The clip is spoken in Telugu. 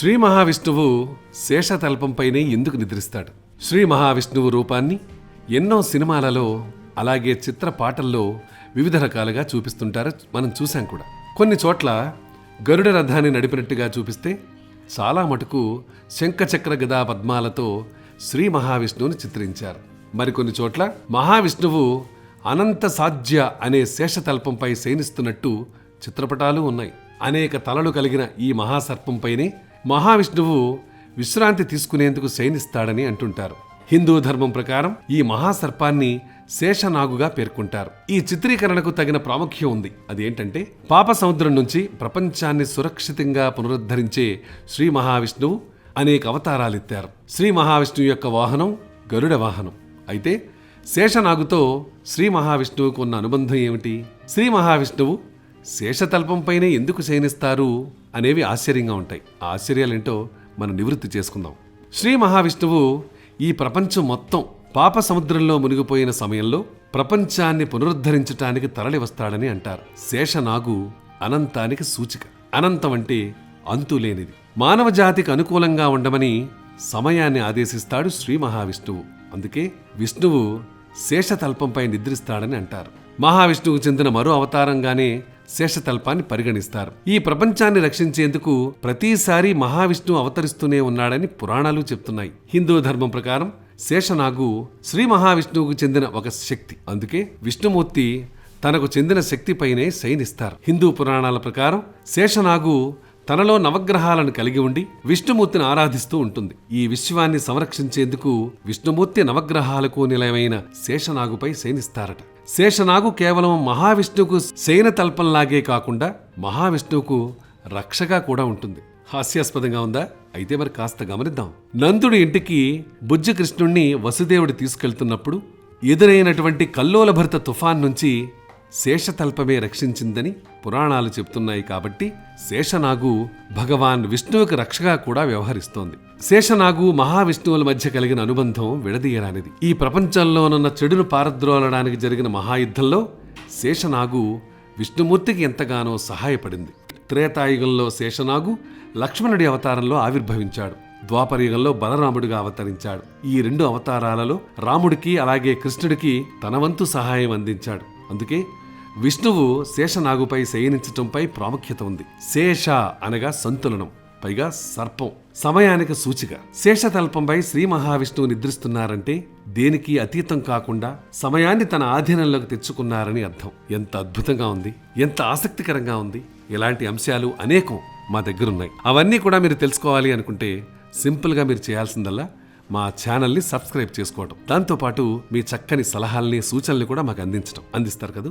శ్రీ మహావిష్ణువు శేషతల్పంపైనే ఎందుకు నిద్రిస్తాడు? శ్రీ మహావిష్ణువు రూపాన్ని ఎన్నో సినిమాలలో అలాగే చిత్ర పాటల్లో వివిధ రకాలుగా చూపిస్తుంటారు మనం చూసాం కూడా. కొన్ని చోట్ల గరుడ రథాన్ని నడిపినట్టుగా చూపిస్తే చాలా మటుకు శంఖచక్ర గదా పద్మాలతో శ్రీ మహావిష్ణువుని చిత్రించారు. మరికొన్ని చోట్ల మహావిష్ణువు అనంత సాధ్య అనే శేషతల్పంపై శయనిస్తున్నట్టు చిత్రపటాలు ఉన్నాయి. అనేక తలలు కలిగిన ఈ మహాసర్పంపైనే మహావిష్ణువు విశ్రాంతి తీసుకునేందుకు శయనిస్తాడని అంటుంటారు. హిందూ ధర్మం ప్రకారం ఈ మహాసర్పాన్ని శేషనాగుగా పేర్కొంటారు. ఈ చిత్రీకరణకు తగిన ప్రాముఖ్యం ఉంది. అదేంటంటే పాప సముద్రం నుంచి ప్రపంచాన్ని సురక్షితంగా పునరుద్ధరించే శ్రీ మహావిష్ణువు అనేక అవతారాలెత్తారు. శ్రీ మహావిష్ణువు యొక్క వాహనం గరుడ వాహనం. అయితే శేషనాగుతో శ్రీ మహావిష్ణువుకు ఉన్న అనుబంధం ఏమిటి? శ్రీ మహావిష్ణువు శేషతల్పంపైనే ఎందుకు శయనిస్తారు అనేవి ఆశ్చర్యంగా ఉంటాయి. ఆ ఆశ్చర్యాలేంటో మనం నివృత్తి చేసుకుందాం. శ్రీ మహావిష్ణువు ఈ ప్రపంచం మొత్తం పాప సముద్రంలో మునిగిపోయిన సమయంలో ప్రపంచాన్ని పునరుద్ధరించటానికి తరలి వస్తాడని అంటారు. శేషనాగు అనంతానికి సూచిక. అనంతం అంటే అంతులేనిది మానవ జాతికి అనుకూలంగా ఉండమని సమయాన్ని ఆదేశిస్తాడు శ్రీ మహావిష్ణువు. అందుకే విష్ణువు శేషతల్పంపై నిద్రిస్తాడని అంటారు. మహావిష్ణువుకు చెందిన మరో అవతారంగానే శేషతల్పాన్ని పరిగణిస్తారు. ఈ ప్రపంచాన్ని రక్షించేందుకు ప్రతిసారి మహావిష్ణువు అవతరిస్తూనే ఉన్నాడని పురాణాలు చెప్తున్నాయి. హిందూ ధర్మం ప్రకారం శేషనాగు శ్రీ మహావిష్ణువుకు చెందిన ఒక శక్తి. అందుకే విష్ణుమూర్తి తనకు చెందిన శక్తిపైనే శయనిస్తారు. హిందూ పురాణాల ప్రకారం శేషనాగు తనలో నవగ్రహాలను కలిగి ఉండి విష్ణుమూర్తిని ఆరాధిస్తూ ఉంటుంది. ఈ విశ్వాన్ని సంరక్షించేందుకు విష్ణుమూర్తి నవగ్రహాలకు నిలయమైన శేషనాగుపై శయనిస్తారట. శేషనాగు కేవలం మహావిష్ణువుకు శయన తల్పంలాగే కాకుండా మహావిష్ణువుకు రక్షగా కూడా ఉంటుంది. హాస్యాస్పదంగా ఉందా? అయితే మరి కాస్త గమనిద్దాం. నందుడి ఇంటికి బుజ్జకృష్ణుణ్ణి వసుదేవుడు తీసుకెళ్తున్నప్పుడు ఎదురైనటువంటి కల్లోలభరిత తుఫాన్ నుంచి శేషతల్పమే రక్షించిందని పురాణాలు చెప్తున్నాయి కాబట్టి శేషనాగు భగవాన్ విష్ణువుకి రక్షగా కూడా వ్యవహరిస్తోంది. శేషనాగు మహావిష్ణువుల మధ్య కలిగిన అనుబంధం విడదీయరానిది. ఈ ప్రపంచంలోనున్న చెడును పారద్రోలడానికి జరిగిన మహాయుద్ధంలో శేషనాగు విష్ణుమూర్తికి ఎంతగానో సహాయపడింది. త్రేతాయుగంలో శేషనాగు లక్ష్మణుడి అవతారంలో ఆవిర్భవించాడు. ద్వాపరయుగంలో బలరాముడిగా అవతరించాడు. ఈ రెండు అవతారాలలో రాముడికి అలాగే కృష్ణుడికి తన వంతు సహాయం అందించాడు. అందుకే విష్ణువు శేషనాగుపై శయనించటంపై ప్రాముఖ్యత ఉంది. శేష అనగా సంతులనం పైగా సర్పం. సమయానికి సూచిక. శేషతల్పంపై శ్రీ మహావిష్ణువు నిద్రిస్తున్నారంటే దేనికి అతీతం కాకుండా సమయాన్ని తన ఆధీనంలోకి తెచ్చుకున్నారని అర్థం. ఎంత అద్భుతంగా ఉంది ఎంత ఆసక్తికరంగా ఉంది. ఇలాంటి అంశాలు అనేకం మా దగ్గరున్నాయి. అవన్నీ కూడా మీరు తెలుసుకోవాలి అనుకుంటే సింపుల్గా మీరు చేయాల్సిందల్లా మా ఛానల్ని సబ్స్క్రైబ్ చేసుకోవడం దాంతోపాటు మీ చక్కని సలహాల్ని సూచనల్ని కూడా మాకు అందించడం అందిస్తారు కదా?